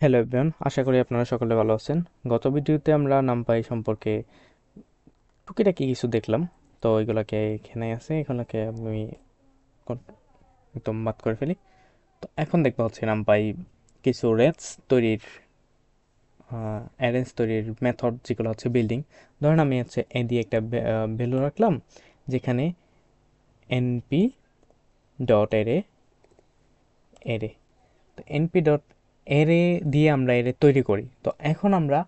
Hello everyone আশা করি আপনারা সকলে ভালো আছেন। গত ভিডিওতে আমরা নামপাই সম্পর্কে টুকিটাকি কিছু দেখলাম। তো এগুলোকে এখানে আছে, এগুলোকে আমি একদম বাদ করে ফেলি। তো এখন দেখব হচ্ছে নামপাই কিছু রেটস তৈরির অ্যারেঞ্জ তৈরির মেথড যেগুলো হচ্ছে বিল্ডিং ধরেন আমি হচ্ছে এ দিয়ে একটা ভ্যালু রাখলাম, যেখানে এনপি ডট এরে এরে তো এনপি ডট এরে দিয়ে আমরা এরে তৈরি করি। তো এখন আমরা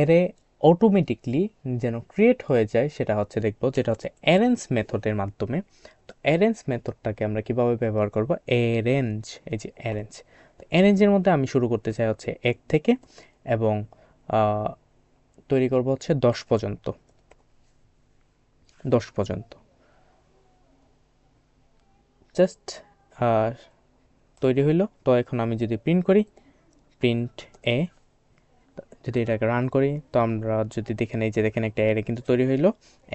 এরে অটোমেটিকলি যেন ক্রিয়েট হয়ে যায় সেটা হচ্ছে দেখব যেটা হচ্ছে অ্যারেঞ্জ মেথডের মাধ্যমে। তো অ্যারেঞ্জ মেথডটাকে আমরা কীভাবে ব্যবহার করব? অ্যারেঞ্জ এই যে অ্যারেঞ্জ তো অ্যারেঞ্জের মধ্যে আমি শুরু করতে চাই হচ্ছে এক থেকে এবং তৈরি করব হচ্ছে দশ পর্যন্ত। দশ পর্যন্ত। জাস্ট তৈরি হইল। তো এখন আমি যদি প্রিন্ট করি প্রিন্ট এ, যদি এটাকে রান করি, তো আমরা যদি দেখে নেই যে দেখেন একটা এরে কিন্তু তৈরি হইল,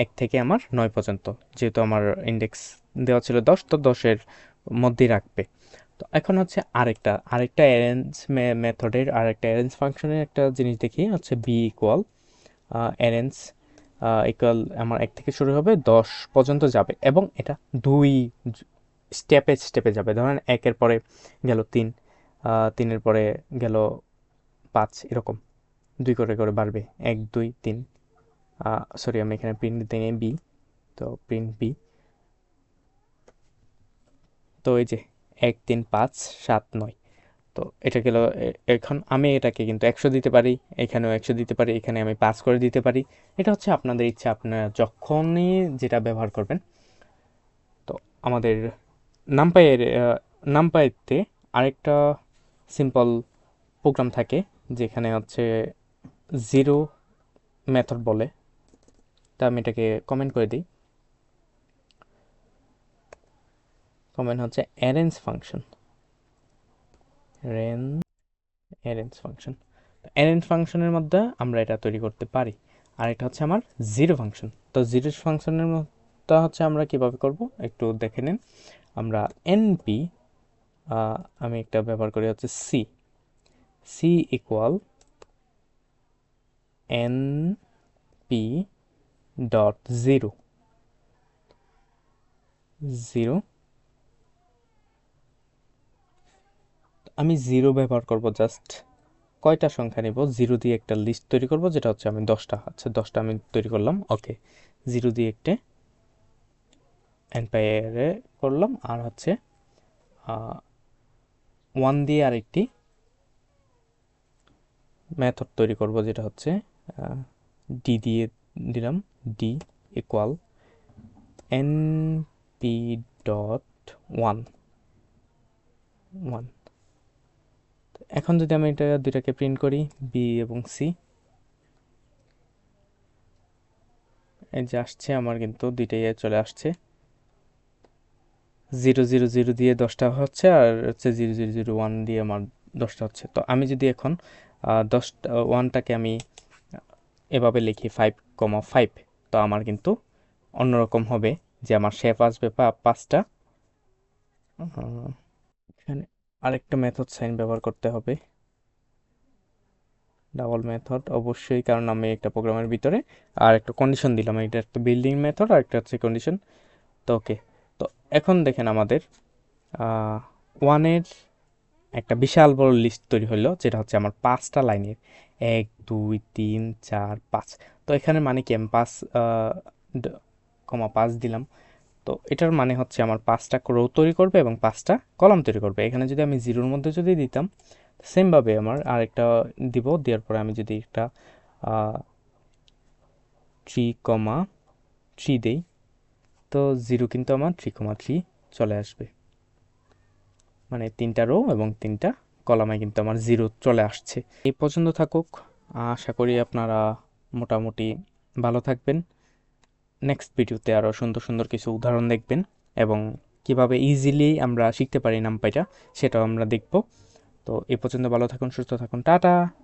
এক থেকে আমার নয় পর্যন্ত। যেহেতু আমার ইন্ডেক্স দেওয়া ছিল দশ, তো দশের মধ্যেই রাখবে। তো এখন হচ্ছে আরেকটা আরেকটা অ্যারেঞ্জ মেথডের আরেকটা অ্যারেঞ্জ ফাংশনের একটা জিনিস দেখি, হচ্ছে বি ইকুয়াল অ্যারেঞ্জ ইকুয়াল আমার এক থেকে শুরু হবে, দশ পর্যন্ত যাবে। এবং এটা দুই স্টেপে স্টেপে যাবে। ধরেন একের পরে গেল তিন। তিনের পরে গেল পাঁচ, এরকম। দুই করে করে বাড়বে। এক, দুই, তিন। সরি আমি এখানে প্রিন্ট দিতে নিয়ে বি তো প্রিন্ট বি তো এই যে, এক, তিন, পাঁচ, সাত, নয়। তো এটা গেল এখন আমি এটাকে কিন্তু একশো দিতে পারি, এখানেও একশো দিতে পারি, এখানে আমি পাঁচ করে দিতে পারি। এটা হচ্ছে আপনাদের ইচ্ছা, আপনারা যখনই যেটা ব্যবহার করবেন। তো আমাদের নামপাইয়ের নামপাইতে আরেকটা সিম্পল প্রোগ্রাম থাকে, যেখানে হচ্ছে জিরো মেথড বলে। তা আমি এটাকে কমেন্ট করে দিই। কমেন্ট হচ্ছে arrange function rain arrange function arrange ফাংশনের মধ্যে আমরা এটা তৈরি করতে পারি। আর এটা হচ্ছে আমার জিরো ফাংশন তো জিরো ফাংশনের মধ্যে হচ্ছে আমরা কীভাবে করব? একটু দেখে নিন। আমরা এনপি আমি একটা ব্যবহার করি হচ্ছে C C equal NP dot dot zero zero আমি জিরো ব্যবহার করব জাস্ট কয়টা সংখ্যা নেব? জিরো দিয়ে একটা লিস্ট তৈরি করব, যেটা হচ্ছে আমি দশটা আচ্ছা দশটা আমি তৈরি করলাম ওকে জিরো দিয়ে একটা এনপায়ারে করলাম, আর হচ্ছে ওয়ান দিয়ে আরেকটি মেথড তৈরি করব, যেটা হচ্ছে ডি দিয়ে দিলাম D equal NP dot one one one এখন যদি আমি এটা দুইটাকে প্রিন্ট করি বি এবং সি এই যে আসছে, আমার কিন্তু দুইটাই চলে আসছে। জিরো জিরো জিরো দিয়ে দশটা হচ্ছে আর হচ্ছে জিরো জিরো জিরো ওয়ান দিয়ে আমার দশটা হচ্ছে। তো আমি যদি এখন দশটা, ওয়ানটাকে আমি এভাবে লিখি ফাইভ কমা ফাইভ তো আমার কিন্তু অন্যরকম হবে যে আমার শেপ আসবে পাঁচটা। এখানে আরেকটা মেথড সাইন ব্যবহার করতে হবে। ডাবল মেথড অবশ্যই, কারণ আমি একটা প্রোগ্রামের ভিতরে আর একটা কন্ডিশন দিলাম। এটা একটা বিল্ডিং মেথড আর একটা হচ্ছে কন্ডিশন তো ওকে এখন দেখেন আমাদের ওয়ানের একটা বিশাল বড় লিস্ট তৈরি হলো, যেটা হচ্ছে আমার পাঁচটা লাইনের। এক, দুই, তিন, চার, পাঁচ। তো এখানে মানে কি আমি পাঁচ কমা পাঁচ দিলাম। তো এটার মানে হচ্ছে আমার পাঁচটা রো তৈরি করবে এবং পাঁচটা কলাম তৈরি করবে। এখানে যদি আমি জিরোর মধ্যে যদি দিতাম সেমভাবে আমার আরেকটা দিব, দেওয়ার পরে আমি যদি একটা থ্রি কমা থ্রি দেই তো জিরো কিন্তু আমার থ্রি কমা থ্রি চলে আসবে। মানে তিনটা রো এবং তিনটা কলামে কিন্তু আমার জিরো চলে আসছে। এই পর্যন্ত থাকুক। আশা করি আপনারা মোটামুটি ভালো থাকবেন। নেক্সট ভিডিওতে আরও সুন্দর সুন্দর কিছু উদাহরণ দেখবেন এবং কীভাবে ইজিলি আমরা শিখতে পারি নামপাইটা সেটাও আমরা দেখব। তো এ পর্যন্ত ভালো থাকুন, সুস্থ থাকুন। টাটা!